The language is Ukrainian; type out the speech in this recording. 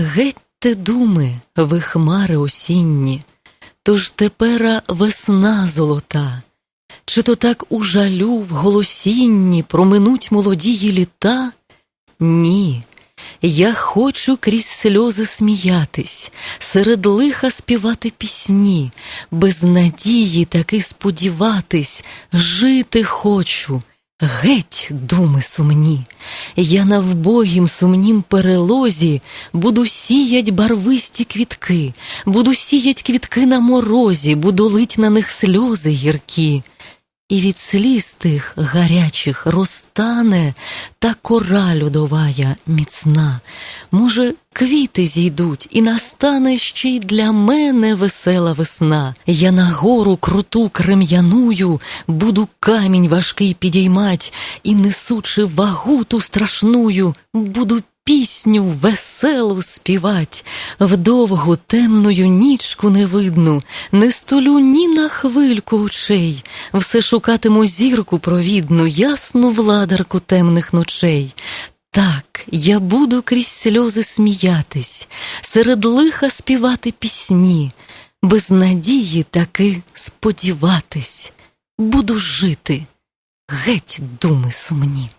Гетьте думи, ви хмари осінні, тож тепера весна золота, чи то так у жалю в голосінні проминуть молодії літа? Ні, я хочу крізь сльози сміятись, серед лиха співати пісні, без надії таки сподіватись, жити хочу. Геть, думи сумні, я на вбогім сумнім перелозі буду сіять барвисті квітки, буду сіять квітки на морозі, буду лить на них сльози гіркі. І від сліз тих гарячих розтане та кора льодовая міцна. Може, квіти зійдуть, і настане ще й для мене весела весна. Я на гору круту крем'яную, буду камінь важкий підіймать, і, несучи вагу ту страшную, буду пісню веселу співать, вдовгу темною нічку невидну, не столю ні на хвильку очей, все шукатиму зірку провідну, ясну владарку темних ночей. Так, я буду крізь сльози сміятись, серед лиха співати пісні, без надії таки сподіватись, буду жити, геть думи сумні.